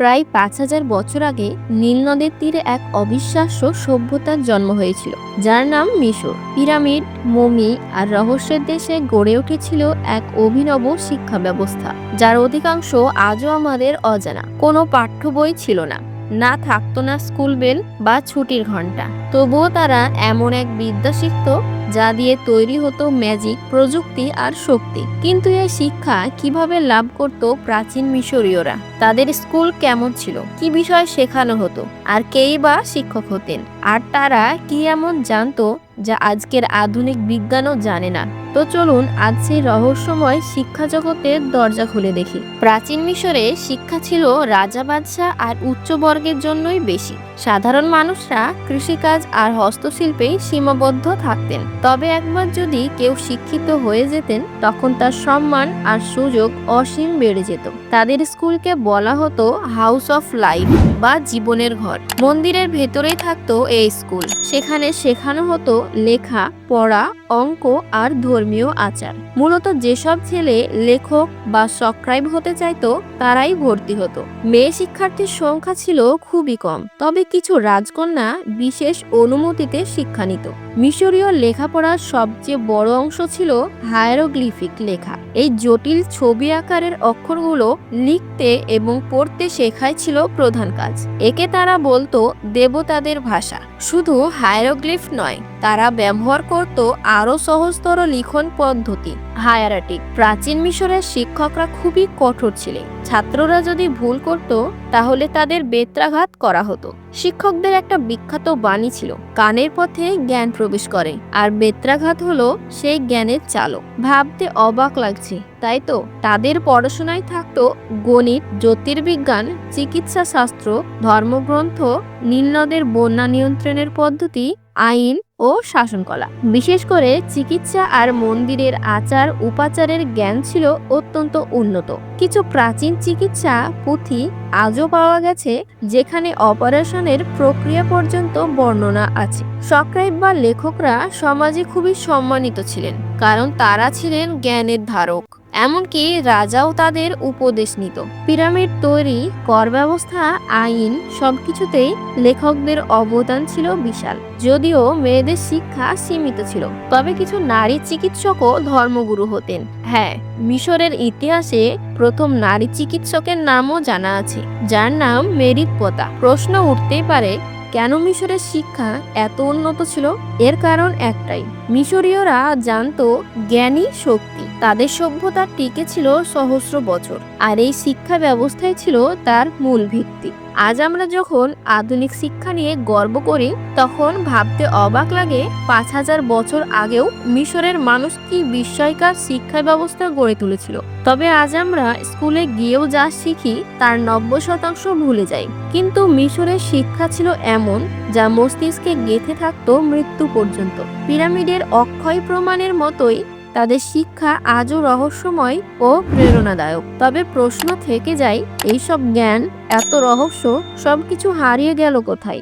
প্রায় পাঁচ হাজার বছর আগে নীল নদের তীরে এক অবিশ্বাস্য সভ্যতার জন্ম হয়েছিল, যার নাম মিশর। পিরামিড, মমি আর রহস্যের দেশে গড়ে উঠেছিল এক অভিনব শিক্ষা ব্যবস্থা, যার অধিকাংশ আজও আমাদের অজানা। কোনো পাঠ্য বই ছিল না। না থাকতো না স্কুল বেল বা ছুটির ঘণ্টা তবুও তারা এমন এক বিদ্যা শিখত, যা দিয়ে তৈরি হতো ম্যাজিক প্রযুক্তি আর শক্তি। কিন্তু এই শিক্ষা কীভাবে লাভ করত প্রাচীন মিশরীয়রা? তাদের স্কুল কেমন ছিল? কি বিষয় শেখানো হতো? আর কেই বা শিক্ষক হতেন? আর তারা কি এমন জানতো, যা আজকের আধুনিক বিজ্ঞানও জানে না? তো চলুন আজ সেই রহস্যময় শিক্ষা জগতের দরজা খুলে দেখি। প্রাচীন মিশরে শিক্ষা ছিল রাজা বাদশাহ আর উচ্চ বর্গের জন্যই বেশি। সাধারণ মানুষরা কৃষিকাজ আর হস্তশিল্পেই সীমাবদ্ধ থাকতেন। তবে একবার যদি কেউ শিক্ষিত হয়ে যেতেন, তখন তার সম্মান আর সুযোগ অসীম বেড়ে যেত। তাদের স্কুলকে বলা হতো হাউস অফ লাইফ বা জীবনের ঘর। মন্দিরের ভেতরেই থাকতো এই স্কুল। সেখানে শেখানো হতো লেখা, পড়া, অঙ্ক আর ধর্মীয় আচার। মূলত যেসব ছেলে লেখক বা সক্রাইব হতে চাইতো, তারাই ভর্তি হতো। মেয়ে শিক্ষার্থীর সংখ্যা ছিল খুবই কম, তবে কিছু রাজকন্যা বিশেষ অনুমতিতে শিক্ষা নিত। মিশরীয় লেখাপড়ার সবচেয়ে বড় অংশ ছিল হায়ারোগ্লিফিক লেখা। এই জটিল ছবি আকারের অক্ষরগুলো লিখতে এবং পড়তে শেখাই ছিল প্রধান কাজ। একে তারা বলতো দেবতাদের ভাষা। শুধু হায়ারোগ্লিফ নয়, তারা ব্যবহার করত আরও সহজতর লিখন পদ্ধতি। হায়ারাটিক প্রাচীন মিশরের শিক্ষকরা খুবই কঠোর ছিলেন। ছাত্ররা যদি ভুল করত, তাহলে তাদের বেত্রাঘাত করা হতো। শিক্ষকদের একটা বিখ্যাত বাণী ছিল, কানের পথে জ্ঞান প্রবেশ করে, আর বেত্রাঘাত হলো সেই জ্ঞানের চালক। ভাবতে অবাক লাগছে, তাই তো? তাদের পড়াশোনায় থাকতো গণিত, জ্যোতির্বিজ্ঞান চিকিৎসা শাস্ত্র ধর্মগ্রন্থ নীলনদের বন্যা নিয়ন্ত্রণের পদ্ধতি আইন ও শাসনকলা। বিশেষ করে চিকিৎসা আর মন্দিরের আচার উপাচারের জ্ঞান ছিল অত্যন্ত উন্নত। কিছু প্রাচীন চিকিৎসা পুঁথি আজও পাওয়া গেছে, যেখানে অপারেশনের প্রক্রিয়া পর্যন্ত বর্ণনা আছে। সক্রাইব বা লেখকরা সমাজে খুবই সম্মানিত ছিলেন, কারণ তারা ছিলেন জ্ঞানের ধারক। এমনকি রাজাও তাদের উপদেশ নিত। পিরামিড তৈরি কর ব্যবস্থা, আইন সবকিছুতেই লেখকদের অবদান ছিল বিশাল। যদিও মেয়েদের শিক্ষা সীমিত ছিল, তবে কিছু নারী চিকিৎসকও ধর্মগুরু হতেন। হ্যাঁ মিশরের ইতিহাসে প্রথম নারী চিকিৎসকের নামও জানা আছে, যার নাম মেরিত পোতা। প্রশ্ন উঠতেই পারে, কেন মিশরের শিক্ষা এত উন্নত ছিল? এর কারণ একটাই মিশরীয়রা জানতো জ্ঞানী শক্তি। তাদের সভ্যতা টিকে ছিল সহস্র বছর। আর এই শিক্ষা ব্যবস্থাই ছিল তার মূল ভিত্তি। আজ আমরা যখন আধুনিক শিক্ষা নিয়ে গর্ব করি, তখন ভাবতে অবাক লাগে পাঁচ হাজার বছর আগেও মিশরের মানুষ কি বিস্ময়কার শিক্ষা ব্যবস্থা গড়ে তুলেছিল। তবে আজ আমরা স্কুলে গিয়েও যা শিখি, তার নব্বই শতাংশ ভুলে যাই। কিন্তু মিশরের শিক্ষা ছিল এমন যা মস্তিষ্কে গেঁথে থাকত মৃত্যু পর্যন্ত। পিরামিডের অক্ষয় প্রমাণের মতোই তাদের শিক্ষা আজও রহস্যময় ও প্রেরণাদায়ক। তবে প্রশ্ন থেকে যায়, এইসব জ্ঞান, এত রহস্য, সবকিছু হারিয়ে গেল কোথায়?